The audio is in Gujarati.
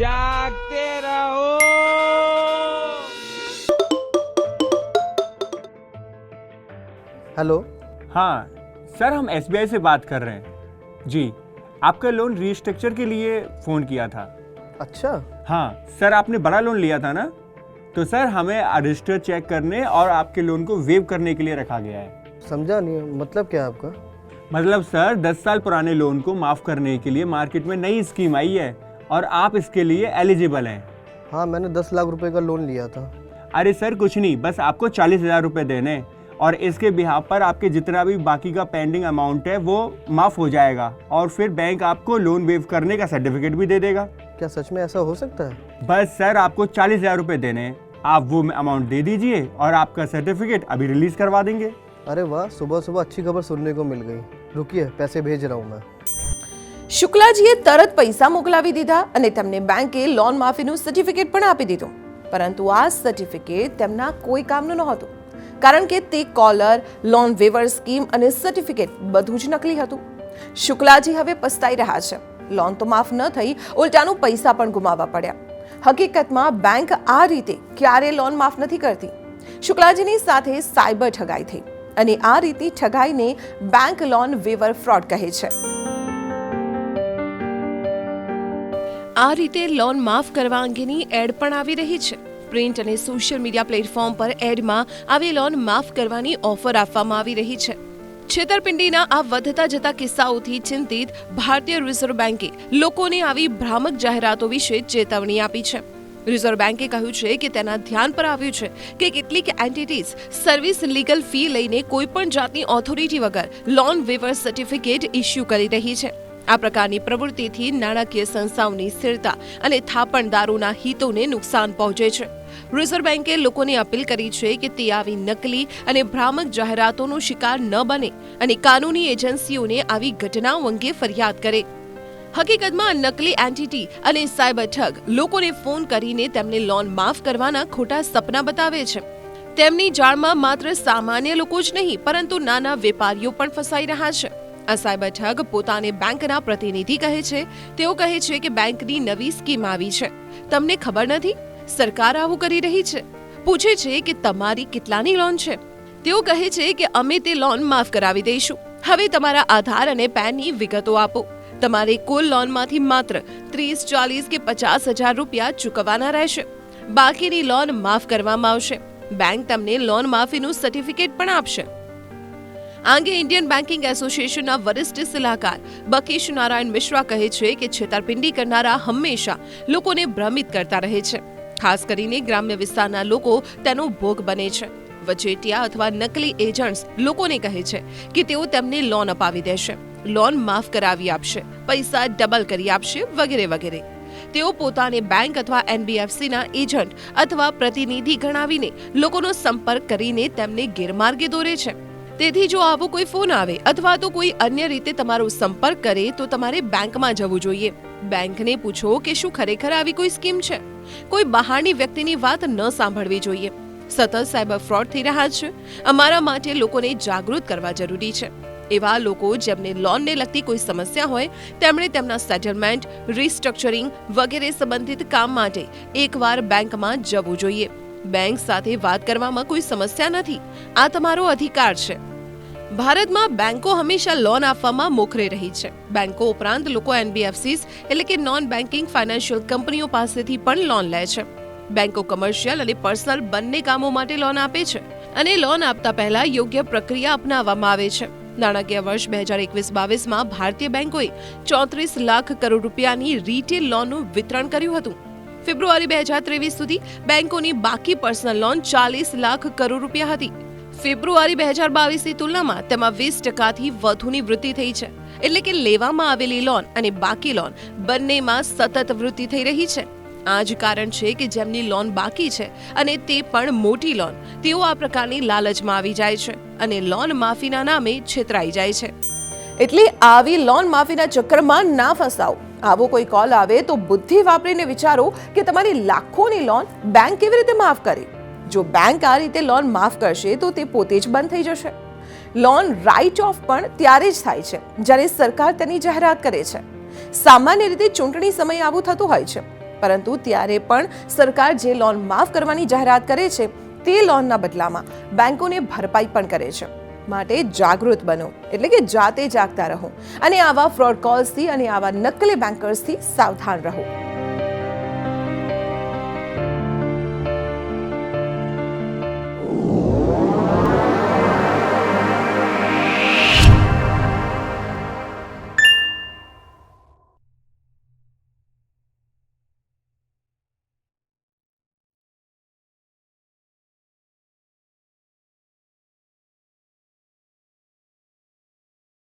जागते रहो। हेलो। हाँ सर हम एसबीआई से बात कर रहे हैं। जी आपका लोन रीस्ट्रक्चर के लिए फ़ोन किया था। अच्छा। हाँ सर आपने बड़ा लोन लिया था ना? तो सर हमें रजिस्टर चेक करने और आपके लोन को वेव करने के लिए रखा गया है। समझा नहीं मतलब क्या आपका? मतलब सर 10 साल पुराने लोन को माफ़ करने के लिए मार्केट में नई स्कीम आई है। और आप इसके लिए एलिजिबल हैं। हाँ मैंने दस लाख रुपए का लोन लिया था। अरे सर कुछ नहीं बस आपको चालीस हज़ार रुपये देने और इसके बिहार पर आपके जितना भी बाकी का पेंडिंग अमाउंट है वो माफ़ हो जाएगा। और फिर बैंक आपको लोन वेव करने का सर्टिफिकेट भी दे देगा। क्या सच में ऐसा हो सकता है? बस सर आपको चालीस हज़ार रुपये देने हैं। आप वो अमाउंट दे दीजिए और आपका सर्टिफिकेट अभी रिलीज़ करवा देंगे। अरे वाह सुबह सुबह अच्छी खबर सुनने को मिल गई। रुकिए पैसे भेज रहा हूँ मैं। શુક્લાજીએ તરત પૈસા મોકલાવી દીધા અને તેમને બેંકે લોન માફીનું સર્ટિફિકેટ પણ આપી દીધું. પરંતુ આ સર્ટિફિકેટ તેમના કોઈ કામનું નહોતું, કારણ કે તે કોલર લોન વેવર સ્કીમ અને સર્ટિફિકેટ બધું જ નકલી હતું. શુક્લાજી હવે પસ્તાઈ રહ્યા છે. લોન તો માફ ન થઈ, ઉલટાનું પૈસા પણ ગુમાવવા પડ્યા. હકીકતમાં બેંક આ રીતે ક્યારે લોન માફ નથી કરતી? શુક્લાજીની સાથે સાયબર ઠગાઈ થઈ અને આ રીતે ઠગાઈને બેંક લોન વેવર ફ્રોડ કહે છે. આ રીતે લોન માફ કરવા અંગેની એડ પણ આવી રહી છે. પ્રિન્ટ અને સોશિયલ મીડિયા પ્લેટફોર્મ પર એડમાં આવી લોન માફ કરવાની ઓફર આપવામાં આવી રહી છે. છેતરપિંડીના આ વધતા જતા કિસ્સાઓથી ચિંતિત ભારતીય રિઝર્વ બેન્કે લોકોને આવી ભ્રામક જાહેરાતો વિશે ચેતવણી આપી છે. રિઝર્વ બેન્કે કહ્યું છે કે તેના ધ્યાન પર આવ્યું છે કે કેટલીક એન્ટિટીઝ સર્વિસ લીગલ ફી લઈને કોઈપણ જાતની ઓથોરિટી વગર લોન વેવર સર્ટિફિકેટ ઇસ્યુ કરી રહી છે. આ પ્રકારની પ્રવૃત્તિથી નાણાકીય સંસ્થાઓની સ્થિરતા અને થાપણદારોના હિતોને નુકસાન પહોંચે છે. રિઝર્વ બેંકે લોકોને અપીલ કરી છે કે તે આવી નકલી અને ભ્રામક જાહેરાતોનો શિકાર ન બને અને કાનૂની એજન્સીઓને આવી ઘટનાઓ અંગે ફરિયાદ કરે. હકીકતમાં નકલી એન્ટિટી અને સાયબર ઠગ લોકોને ફોન કરીને તેમને લોન માફ કરવાના ખોટા સપના બતાવે છે. તેમની જાળમાં માત્ર સામાન્ય લોકો જ નહીં, પરંતુ નાના વેપારીઓ પણ ફસાઈ રહ્યા છે. આ સાયબર ઠગ પોતાને બેંકના પ્રતિનિધિ કહે છે. તેઓ કહે છે કે બેંકની નવી સ્કીમ આવી છે. તમને ખબર નથી? સરકાર આવું કરી રહી છે. પૂછે છે કે તમારી કેટલાની લોન છે? તેઓ કહે છે કે અમે તે લોન માફ કરાવી દઈશું. હવે તમારા આધાર અને પેનની વિગતો આપો. તમારે કુલ લોનમાંથી માત્ર ત્રીસ, ચાલીસ કે પચાસ હજાર રૂપિયા ચૂકવવાના રહેશે. બાકીની લોન માફ કરવામાં આવશે. બેંક તમને લોન માફીનું સર્ટિફિકેટ પણ આપશે. આ અંગે ઇન્ડિયન બેન્કિંગ એસોસિએશનના વરિષ્ઠ સલાહકાર બકીશ નારાયણ મિશ્રા કહે છે કે છેતરપિંડી કરનારા હંમેશા લોકોને ભ્રમિત કરતા રહે છે. ખાસ કરીને ગ્રામ્ય વિસ્તારના લોકો તેનો ભોગ બને છે. વચેટિયા અથવા નકલી એજન્ટ્સ લોકોને કહે છે કે તેઓ તેમને લોન અપાવી દેશે, લોન માફ કરાવી આપશે, પૈસા ડબલ કરી આપશે વગેરે વગેરે. તેઓ પોતાને બેંક અથવા એનબીએફસીના એજન્ટ અથવા પ્રતિનિધિ ગણાવીને લોકોનો સંપર્ક કરીને તેમને ગેરમાર્ગે દોરે છે. તેથી જો આવો કોઈ ફોન આવે અથવા તો કોઈ અન્ય રીતે તમારો સંપર્ક કરે, તો તમારે બેંકમાં જવું જોઈએ. બેંકને પૂછો કે શું ખરેખર આવી કોઈ સ્કીમ છે? કોઈ બહારની વ્યક્તિની વાત ન સાંભળવી જોઈએ. સતત સાયબર ફ્રોડ થઈ રહ્યા છે. અમારા માટે લોકોને જાગૃત કરવા જરૂરી છે. એવા લોકો જેમને લોનને લગતી કોઈ સમસ્યા હોય, તેમણે તેમના સેટલમેન્ટ, રિસ્ટ્રક્ચરિંગ વગેરે સંબંધિત કામ માટે એકવાર બેંકમાં જવું જોઈએ. બેંક સાથે વાત કરવામાં કોઈ સમસ્યા નથી. આ તમારો અધિકાર છે. ભારતમાં બેંકો હંમેશા લોન આપવામાં મોખરે રહી છે. બેંકો ઉપરાંત લોકો એનબીએફસીસ એટલે કે નોન બેન્કિંગ ફાઇનાન્શિયલ કંપનીઓ પાસેથી પણ લોન લે છે. બેંકો કમર્શિયલ અને પર્સનલ બંને કામો માટે લોન આપે છે અને લોન આપતા પહેલા યોગ્ય પ્રક્રિયા અપનાવવામાં આવે છે. નાણાકીય વર્ષ બે હજાર એકવીસ બાવીસમાં ભારતીય બેંકોએ ચોત્રીસ લાખ કરોડ રૂપિયાની રિટેલ લોનનું વિતરણ કર્યું હતું. ફેબ્રુઆરી બે હજાર ત્રેવીસ સુધી બેંકોની બાકી પર્સનલ લોન ચાલીસ લાખ કરોડ રૂપિયા હતી. ફેબ્રુઆરી બે હજાર બાવીસની તુલનામાં તેમાં વીસ ટકાથી વધુની વૃદ્ધિ થઈ છે. એટલે કે લેવામાં આવેલી લોન અને બાકી લોન બંનેમાં સતત વૃદ્ધિ થઈ રહી છે. આ જ કારણ છે કે જેમની લોન બાકી છે અને તે પણ મોટી લોન તેઓ આ પ્રકારની લાલચમાં આવી જાય છે અને લોન માફીના નામે છેતરાઈ જાય છે. એટલે આવી લોન માફીના ચક્કરમાં ના ફસાઓ આવો કોઈ કોલ આવે તો બુદ્ધિ વાપરીને વિચારો કે તમારી લાખોની લોન બેંક કેવી રીતે માફ કરે? જો બેંક આ રીતે લોન માફ કરશે, તો તે પોતે જ બંધ થઈ જશે. લોન રાઇટ ઓફ પણ ત્યારે જ થાય છે, જ્યારે સરકાર તેની જાહેરાત કરે છે. સામાન્ય રીતે ચૂંટણી સમયે આવું થતું હોય છે, પરંતુ ત્યારે પણ સરકાર જે લોન માફ કરવાની જાહેરાત કરે છે, તે લોનના બદલામાં બેંકોને ભરપાઈ પણ કરે છે. માટે જાગૃત બનો, એટલે કે જાતે જાગતા રહો. અને આવા ફ્રોડ કોલ્સથી અને આવા નકલી બેન્કર્સથી સાવધાન રહો.